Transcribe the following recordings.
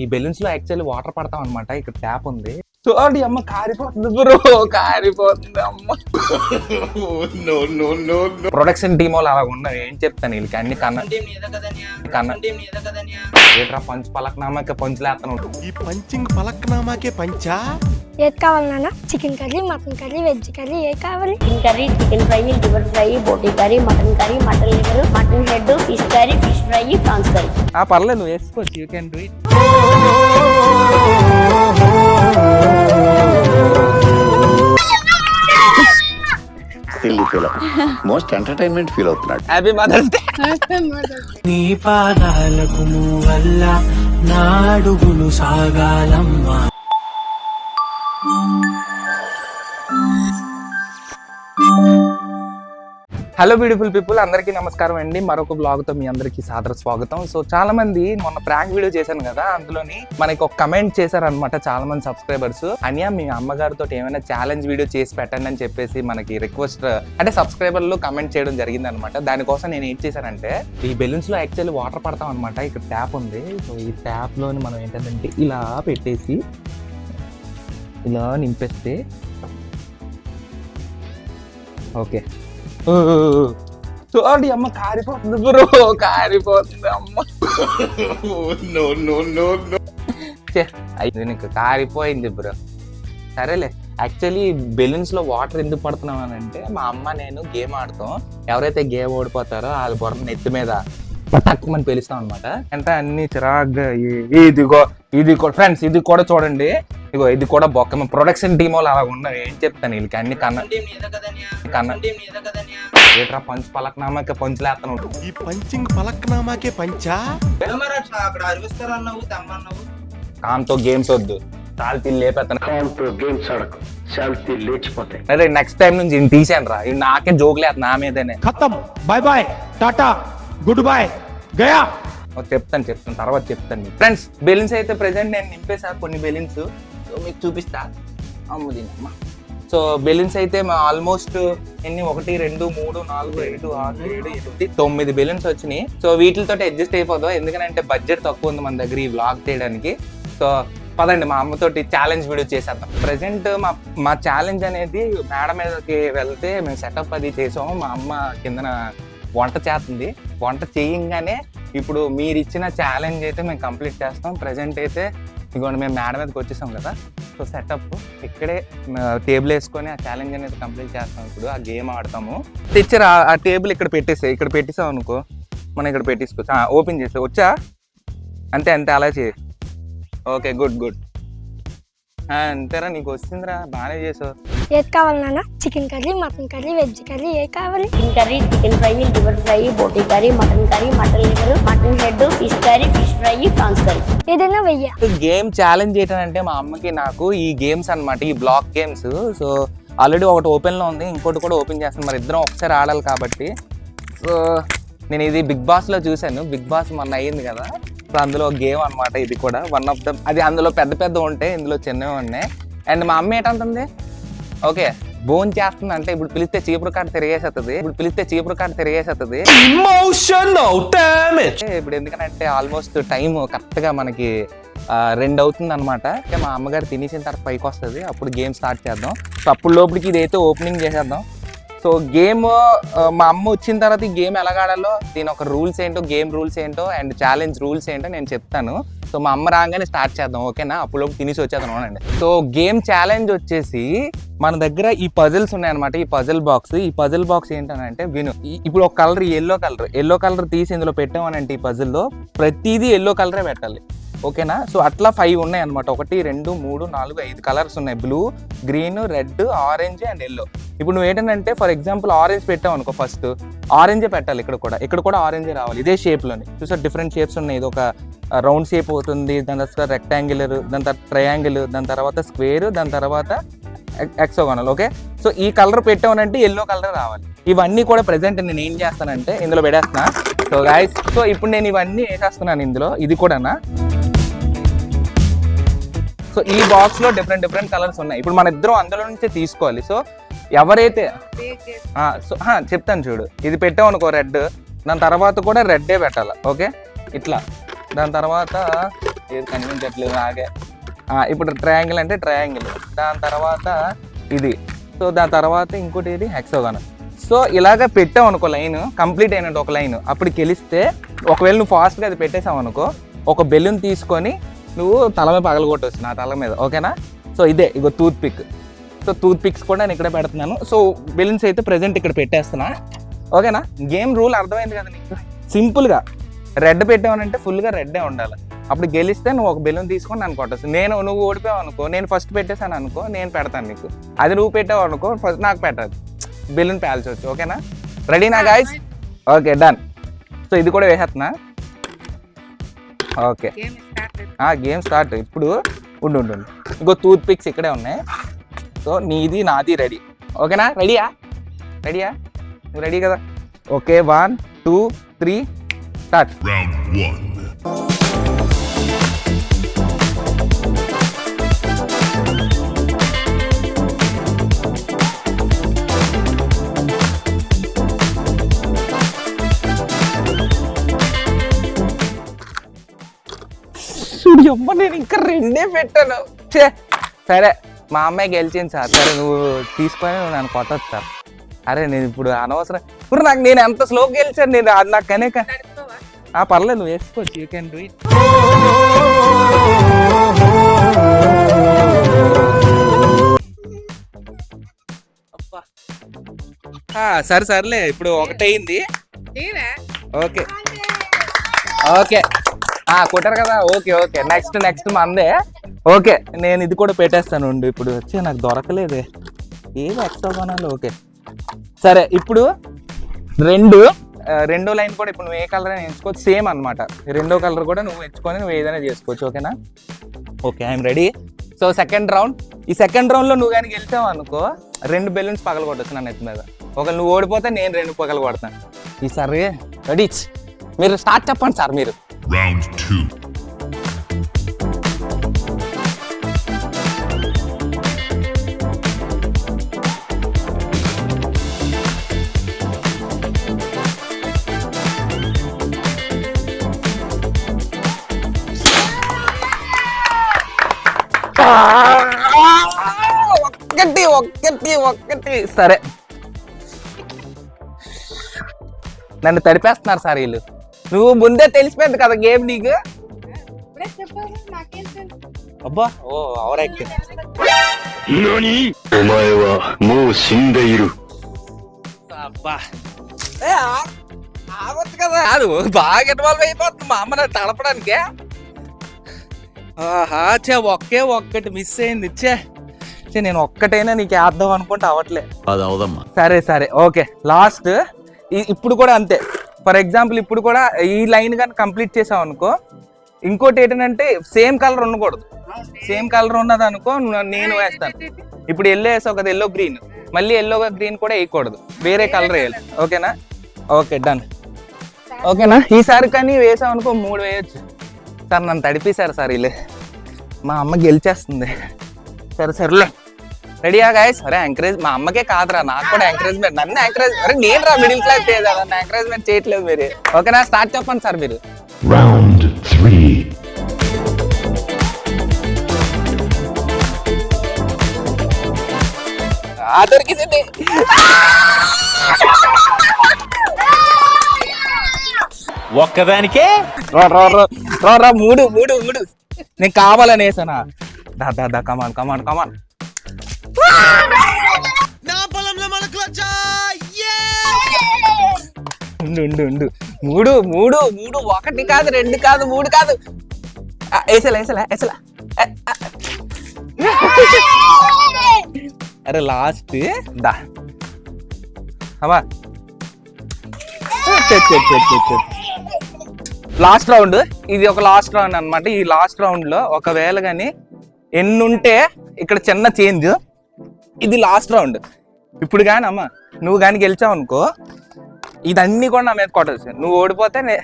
ఈ బెలూన్స్లో actually water పడతాం అనమాట ఇక్కడ ట్యాప్ ఉంది. చూడండి అమ్మ కారిపోతుంది బ్రో కారిపోతుంది అమ్మ. No, no, no, no. Production team వాళ్ళు అలా ఉన్నారు. ఏం చెప్తాను వీళ్ళకి? అన్ని కన్న కన్న ఏట్రా పంచ్ పలకనామాక పంచులేస్తాను ఈ పంచింగ్ పలక్నామాకే పంచా? ఏది కావాలి నాన్న? Chicken curry mutton curry veg curry ఏ కావాలి? Chicken curry chicken fry liver fry బోటీ curry mutton curry mutton liver mutton head fish curry fish fry prawns curry. ఆ పర్లేదు నువ్వు వేసుకోవచ్చు you can do it silly feel most entertainment feel అవుతున్నాడు. Happy mothers day నీ పాదాలకు వల్ల నా అడుగులు సాగాలమ్మా. హలో బ్యూటిఫుల్ పీపుల్ అందరికీ నమస్కారం అండి. మరొక బ్లాగ్తో మీ అందరికీ సాదర స్వాగతం. సో చాలా మంది మొన్న ప్రాంక్ వీడియో చేశాను కదా అందులోని మనకి ఒక కమెంట్ చేశారనమాట చాలా మంది సబ్స్క్రైబర్స్ అనియా మీ అమ్మగారితో ఏమైనా ఛాలెంజ్ వీడియో చేసి పెట్టండి అని చెప్పేసి మనకి రిక్వెస్ట్ అంటే సబ్స్క్రైబర్లు కమెంట్ చేయడం జరిగింది అనమాట దానికోసం నేను ఏం చేశానంటే ఈ బెలూన్స్లో యాక్చువల్లీ వాటర్ పడతాం అనమాట ఇక్కడ ట్యాప్ ఉంది. సో ఈ ట్యాప్లోని మనం ఏంటంటే ఇలా పెట్టేసి ఇలా నింపేస్తే ఓకే. చూడండి అమ్మ కారిపోతుంది బ్రో కారిపోతుంది అమ్మ. అయ్యి నీకు కారిపోయింది బ్రో. సరేలే. యాక్చువల్లీ బెలూన్స్లో వాటర్ ఎందుకు పడుతున్నాం అని అంటే మా అమ్మ నేను గేమ్ ఆడతాం. ఎవరైతే గేమ్ ఓడిపోతారో వాళ్ళ బొర్ర నెత్తి మీద పటక్కుమని పిలుస్తాం అనమాట అంటే అన్ని చిరాగ్గా ఇదిగో ఇది కూడా ఫ్రెండ్స్ ఇది కూడా చూడండి. ఇగో ఇది కూడా బొక్క ప్రొడక్షన్ టీమ్ వాళ్ళు అలా ఉన్నారు. ఏం చెప్తాను వీళ్ళకి? అన్ని కన్న కన్న ఏట్రా పంచ్ పలకనామాక పంచులేస్తాను ఈ పంచింగ్ పలక్నామాకే పంచా? అక్కడ అరివిస్తారన్నావు తెమ్మన్నావు. కాంతో గేమ్స్ వద్దు. తాల్తీ లేపెత్తాను? గేమ్స్ ఆడకు. లేచిపోతాయి అరే నెక్స్ట్ టైం నుంచి తీసాను రా నాకే జోకులేదు నా మీదనే. ఖతం. Bye bye tata good boy Gaya చెప్తాను చెప్తాను తర్వాత చెప్తాను ఫ్రెండ్స్ బెలూన్స్ అయితే ప్రెసెంట్ నేను నింపేసా కొన్ని బెలూన్స్ మీకు చూపిస్తా. అమ్ము దీనమ్మ. సో బెలూన్స్ అయితే మా ఆల్మోస్ట్ ఎన్ని? ఒకటి రెండు మూడు నాలుగు ఐదు ఆరు ఏడు ఎనిమిది తొమ్మిది బెలూన్స్ వచ్చినాయి. సో వీటితో అడ్జస్ట్ అయిపోదాం. ఎందుకంటే బడ్జెట్ తక్కువ ఉంది మన దగ్గర ఈ వ్లాగ్ చేయడానికి. సో పదండి మా అమ్మతోటి ఛాలెంజ్ వీడియో చేసేద్దాం. ప్రజెంట్ మా మా ఛాలెంజ్ అనేది మేడ మీదకి వెళ్తే మేము సెటప్ అది చేసాము. మా అమ్మ కిందన వంట చేస్తుంది. వంట చేయంగానే ఇప్పుడు మీరు ఇచ్చిన ఛాలెంజ్ అయితే మేము కంప్లీట్ చేస్తాం. ప్రజెంట్ అయితే ఇదిగోండి మేము మేడ మీదకి వచ్చేసాం కదా. సో సెటప్ ఇక్కడే టేబుల్ వేసుకొని ఆ ఛాలెంజ్ అనేది కంప్లీట్ చేస్తాం ఇప్పుడు. ఆ గేమ్ ఆడతాము. టీచర్ ఆ- ఆ టేబుల్ ఇక్కడ పెట్టేసే ఇక్కడ పెట్టేసాం అనుకో. మనం ఇక్కడ పెట్టేసుకోవచ్చు ఓపెన్ చేసే వచ్చా? అంతే అంతే అలా చేయి. ఓకే గుడ్ గుడ్ అంతేరా నీకు వచ్చిందిరా. బాగానే చేసావు. ఏది కావాలి నాన్న? Chicken curry mutton curry veg curry ఏ కావాలి? Chicken curry chicken fry liver fry బోటీ curry mutton curry mutton liver mutton head fish curry fish fry prawns curry. ఏదైనా వెయ్య. గేమ్ ఛాలెంజ్ ఏంటంటే మా అమ్మకి నాకు ఈ గేమ్స్ అన్నమాట ఈ బ్లాక్ గేమ్స్. సో ఆల్రెడీ ఒకటి open లో ఉంది ఇంకోటి కూడా ఓపెన్ చేస్తాను. మరి ఇద్దరం ఒకసారి ఆడాలి కాబట్టి. సో నేను ఇది బిగ్ బాస్లో చూశాను. బిగ్ బాస్ మొన్న అయ్యింది కదా. సో అందులో గేమ్ అన్నమాట ఇది కూడా. వన్ ఆఫ్ ద అది అందులో పెద్ద పెద్ద ఉంటాయి ఇందులో చిన్నవి ఉన్నాయి. అండ్ మా అమ్మ ఏంటంటుంది? ఓకే. బోన్ చేస్తుంది అంటే ఇప్పుడు పిలిస్తే చీపురు కాట తిరిగేసేస్తుంది ఇప్పుడు పిలిస్తే చీపురు కాట తిరిగేసేస్తుంది ఇప్పుడు ఎందుకంటే ఆల్మోస్ట్ టైం కరెక్ట్గా మనకి ఆ, రెండు అవుతుంది అనమాట మా అమ్మగారు తినేసిన తర్వాత పైకి వస్తుంది. అప్పుడు గేమ్ స్టార్ట్ చేద్దాం. సో అప్పుడు లోపలికి ఇదైతే ఓపెనింగ్ చేసేద్దాం. సో గేమ్ మా అమ్మ వచ్చిన తర్వాత ఈ గేమ్ ఎలా ఆడాలో దీని ఒక రూల్స్ ఏంటో గేమ్ రూల్స్ ఏంటో అండ్ ఛాలెంజ్ రూల్స్ ఏంటో నేను చెప్తాను. సో మా అమ్మ రాగానే స్టార్ట్ చేద్దాం ఓకేనా? అప్పుడు తినేసి వచ్చేద్దాం అవునండి. సో గేమ్ ఛాలెంజ్ వచ్చేసి మన దగ్గర ఈ పజిల్స్ ఉన్నాయన్నమాట. ఈ పజిల్ బాక్స్ ఈ పజిల్ బాక్స్ ఏంటనంటే విను. ఈ- ఇప్పుడు ఒక colour yellow colour yellow colour తీసి ఇందులో పెట్టామనంటే ఈ పజిల్లో ప్రతిదీ ఎల్లో కలరే పెట్టాలి. ఓకేనా? సో అట్లా ఫైవ్ ఉన్నాయి అనమాట ఒకటి రెండు మూడు నాలుగు ఐదు కలర్స్ ఉన్నాయి. Blue green red orange and yellow ఇప్పుడు నువ్వు ఏంటంటే ఫర్ ఎగ్జాంపుల్ ఆరెంజ్ పెట్టావు అనుకో ఫస్ట్ ఆరెంజే పెట్టాలి ఇక్కడ కూడా. ఇక్కడ కూడా ఆరెంజే రావాలి. ఇదే షేప్లోనే చూసా డిఫరెంట్ షేప్స్ ఉన్నాయి. ఇది ఒక రౌండ్ షేప్ అవుతుంది. దాని తర్వాత రెక్టాంగులర్ దాని తర్వాత ట్రయాంగిల్ దాని తర్వాత స్క్వేర్ దాని తర్వాత ఎక్సోగోనల్ ఓకే సో ఈ కలర్ పెట్టామనంటే ఎల్లో కలర్ రావాలి. ఇవన్నీ కూడా ప్రజెంట్ నేను ఏం చేస్తానంటే ఇందులో పెడేస్తున్నా సో గాయస్ సో ఇప్పుడు నేను ఇవన్నీ వేసేస్తున్నాను ఇందులో. ఇది కూడానా? సో ఈ బాక్స్లో డిఫరెంట్ డిఫరెంట్ కలర్స్ ఉన్నాయి. ఇప్పుడు మన ఇద్దరం అందులో నుంచే తీసుకోవాలి. సో ఎవరైతే సో చెప్తాను చూడు. ఇది పెట్టాం అనుకో రెడ్. దాని తర్వాత కూడా రెడ్డే పెట్టాలి ఓకే? ఇట్లా. దాని తర్వాత ఏది కనిపించట్లేదు ఆ, ఇప్పుడు ట్రయాంగిల్ అంటే ట్రయాంగిల్ దాని తర్వాత ఇది. సో దాని తర్వాత ఇంకోటి ఏది? హెక్సోగాన్ సో ఇలాగ పెట్టావు అనుకో లైన్ కంప్లీట్ అయినట్టు ఒక లైన్. అప్పుడు గెలిస్తే ఒకవేళ నువ్వు ఫాస్ట్గా అది పెట్టేసావు అనుకో ఒక బెలూన్ తీసుకొని నువ్వు తల మీద పగలగొట్టవచ్చు నా తల మీద ఓకేనా? సో ఇదే ఇగో toothpick so toothpicks కూడా నేను ఇక్కడే పెడుతున్నాను. సో బెలూన్స్ అయితే ప్రెసెంట్ ఇక్కడ పెట్టేస్తున్నా. ఓకేనా? గేమ్ రూల్ అర్థమైంది కదా నీకు? సింపుల్గా రెడ్ పెట్టావనంటే ఫుల్గా రెడ్డే ఉండాలి. అప్పుడు గెలిస్తే నువ్వు ఒక బెలూన్ తీసుకొని నన్ను కొట్టచ్చు. నేను నువ్వు ఓడిపోయావు అనుకో నేను ఫస్ట్ పెట్టేశాను అనుకో నేను పెడతాను నీకు. అది నువ్వు పెట్టావు అనుకో ఫస్ట్ నాకు పెట్టదు. బెలూన్ పేల్చవచ్చు ఓకేనా? రెడీనా గాయస్ ఓకే డన్ సో ఇది కూడా వేసేస్తున్నా. ఓకే గేమ్ స్టార్ట్ ఇప్పుడు ఉండు ఉండు ఉండు. ఇంకో టూత్ పిక్స్ ఇక్కడే ఉన్నాయి. సో నీది నాది రెడీ. ఓకేనా? రెడీయా? రెడీయా? నువ్వు రెడీ కదా? Okay one two three start. చూడు అమ్మ నేను ఇంకా రెండే పెట్టాను. సరే. మా అమ్మాయి గెలిచింది సార్. సరే నువ్వు తీసుకొని నువ్వు నన్ను కొట్టచ్చు సార్. అరే నేను ఇప్పుడు అనవసరం ఇప్పుడు నాకు నేను ఎంత స్లో గెలిచాను నేను అది నాకు కనే క- ఆ పర్లేదు నువ్వు వేసుకోవచ్చు. యూ కెన్ డూ ఇట్ సరే సర్లే ఇప్పుడు ఒకటైంది ఓకే. ఓకే. కొట్టారు కదా. Okay okay. నెక్స్ట్ నెక్స్ట్ మందే. ఓకే నేను ఇది కూడా పెట్టేస్తాను ఉండు ఇప్పుడు వచ్చి నాకు దొరకలేదే. ఏది ఎక్స్ట్రా కొనాలి? ఓకే. సరే ఇప్పుడు రెండు రెండో లైన్ కూడా ఇప్పుడు నువ్వు ఏ కలర్ అయినా ఎంచుకోవచ్చు సేమ్ అన్నమాట. రెండో కలర్ కూడా నువ్వు ఎంచుకొని నువ్వు ఏదైనా చేసుకోవచ్చు ఓకేనా? Okay I'm ready. So second round ఈ సెకండ్ రౌండ్లో నువ్వు కానీ గెలిచావు అనుకో రెండు బెలూన్స్ పగల కొట్టచ్చు నా నెత్తి మీద. ఒకవేళ నువ్వు ఓడిపోతే నేను రెండు పగల కొడతాను ఈసారి రెడీ. మీరు స్టార్ట్ చెప్పండి సార్ మీరు. Round two. ప్రతి ఒక్కటి సరే. నన్ను తడిపేస్తున్నారు సార్ వీళ్ళు. నువ్వు ముందే తెలిసిపోయింది కదా గేమ్ నీకు. అబ్బా. ఓ అవర్ యాక్టింగ్ అబ్బా. ఆవచ్చు కదా. కాదు బాగా ఇన్వాల్వ్ అయిపోతుంది మా అమ్మ నన్ను తడపడానికే. ఆహా చే ఒకే ఒక్కటి మిస్ అయింది చే చే నేను ఒక్కటైనా నీకు వేద్దాం అనుకుంటే అవట్లే అది అవదమ్మా. సరే సరే. ఓకే. లాస్ట్. ఇప్పుడు కూడా అంతే. ఫర్ ఎగ్జాంపుల్ ఇప్పుడు కూడా ఈ లైన్ కానీ కంప్లీట్ చేసావు అనుకో ఇంకోటి ఏంటంటే సేమ్ కలర్ ఉండకూడదు. సేమ్ కలర్ ఉన్నది అనుకో నేను వేస్తాను. ఇప్పుడు ఎల్లో వేసావు కదా ఎల్లో గ్రీన్ మళ్ళీ ఎల్లోగా గ్రీన్ కూడా వేయకూడదు. వేరే కలర్ వేయాలి. ఓకేనా? ఓకే డన్ ఓకేనా? ఈసారి కానీ వేసావు అనుకో మూడు వేయొచ్చు. సార్ నన్ను తడిపేశారు సార్ వీళ్ళు. మా అమ్మ గెలిచేస్తుంది. సరే సరేలే. రెడీయా గాయస్ అరే ఎంకరేజ్ మా అమ్మకే కాదురా నాకు కూడా ఎంకరేజ్మెంట్ నన్ను ఎంకరేజ్ అరే నేను రా మిడిల్ క్లాస్ నన్ను ఎంకరేజ్మెంట్ చేయట్లేదు మీరు. ఓకేనా? స్టార్ట్ చెప్పండి సార్ మీరు. Three. ఆ దొరికింది ఒక్కదానికే? రా మూడు మూడు మూడు. నేను కావాలని వేసానా దా దా దా come on come on come on నా పొలంలో మొలకలొచ్చా? ఉండు ఉండు ఉండు. మూడు మూడు మూడు. ఒకటి కాదు రెండు కాదు మూడు కాదు. వేసలా వేసలా వేసలా. అరే లాస్ట్. దా. అమ్మా. Last round. ఇది ఒక లాస్ట్ రౌండ్ అన్నమాట. ఈ లాస్ట్ రౌండ్లో ఒకవేళ కానీ ఎన్ని ఉంటే ఇక్కడ చిన్న చేంజ్. ఇది లాస్ట్ రౌండ్ ఇప్పుడు కానీ అమ్మ నువ్వు కానీ గెలిచావు అనుకో ఇదన్నీ కూడా నా మీద కొట్టచ్చు నువ్వు ఓడిపోతే నే-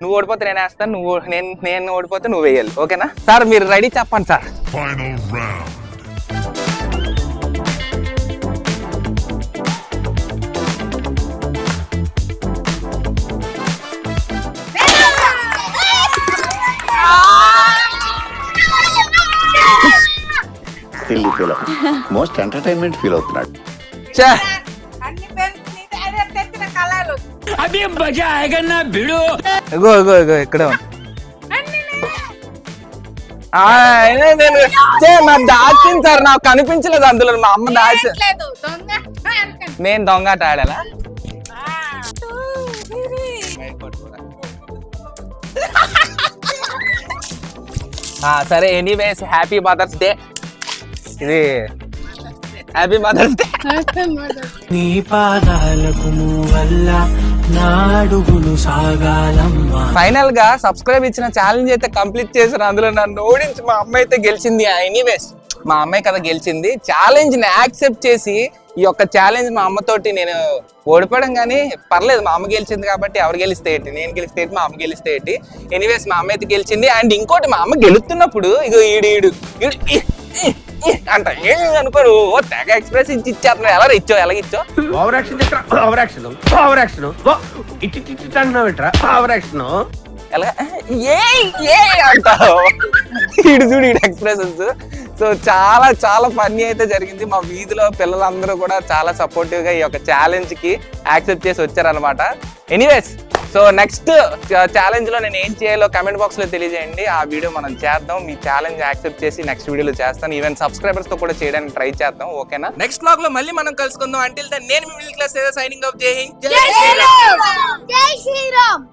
నువ్వు ఓడిపోతే నేను వేస్తాను నువ్వు నేను నేను ఓడిపోతే నువ్వు వేయాలి. ఓకేనా? సార్ మీరు రెడీ చెప్పండి సార్. మోస్ట్ ఎంటర్టైన్మెంట్ ఫీల్ అవుతున్నాడు! ఇగో ఇగో ఇగో ఇక్కడే నాకు దాచింది సార్ నాకు కనిపించలేదు అందులో మా అమ్మ దాచి నేను దొంగట ఆడాలా సరే ఎనీవేస్ హ్యాపీ మదర్స్ డే ఇది హ్యాపీ మదర్స్ డే నీ పాదాలకు వల్ల నాడుగులు సాగాలమ్మా. ఫైనల్గా సబ్స్క్రైబ్ ఇచ్చిన ఛాలెంజ్ అయితే కంప్లీట్ చేశారు. అందులో నన్ను ఓడించి మా అమ్మాయి అయితే గెలిచింది. ఎనీవేస్ మా అమ్మాయి కదా గెలిచింది. ఛాలెంజ్ని యాక్సెప్ట్ చేసి ఈ యొక్క ఛాలెంజ్ మా అమ్మతోటి నేను ఓడిపోవడం కానీ పర్లేదు. మా అమ్మ గెలిచింది కాబట్టి ఎవరు గెలిస్తే ఏంటి? నేను గెలిస్తే ఏంటి? మా అమ్మ గెలిస్తే ఏంటి? ఎనీవేస్ మా అమ్మ అయితే గెలిచింది. అండ్ ఇంకోటి మా అమ్మ గెలుస్తున్నప్పుడు ఇగో ఈడు ఈడు ఈడు అంట ఏం అనుకోడు ఓ తెగ ఎక్స్ప్రెస్ ఇచ్చి ఇచ్చేస్తున్నావు ఎలా ఇచ్చో ఎలా ఇచ్చో? ఓవర్ యాక్షన్ చేస్తా ఓవర్ యాక్షన్ ఓవర్ యాక్షన్ ఇట్టి ఇట్టి అంటున్నావు ఓవర్ యాక్షన్ ఎలా ఏ ఏ అంటావు? ఇడు చూడు ఇడు ఎక్స్ప్రెషన్స్ సో చాలా చాలా ఫన్నీ అయితే జరిగింది. మా వీధిలో పిల్లలందరూ కూడా చాలా సపోర్టివ్గా ఈ యొక్క ఛాలెంజ్కి యాక్సెప్ట్ చేసి వచ్చారనమాట ఎనీవేస్ సో నెక్స్ట్ ఛాలెంజ్లో నేను ఏం చేయాలో కమెంట్ బాక్స్లో తెలియజేయండి. ఆ వీడియో మనం చేద్దాం. మీ ఛాలెంజ్ యాక్సెప్ట్ చేసి నెక్స్ట్ వీడియోలో చేస్తాను. ఈవెన్ సబ్స్క్రైబర్స్తో కూడా చేయడానికి ట్రై చేద్దాం. ఓకేనా నెక్స్ట్ బ్లాగ్లో మళ్ళీ మనం కలుసుకుందాం. అంటిల్ నేను మిడిల్ క్లాస్ సైనింగ్ ఆఫ్ జై హింద్. జై శ్రీరామ్!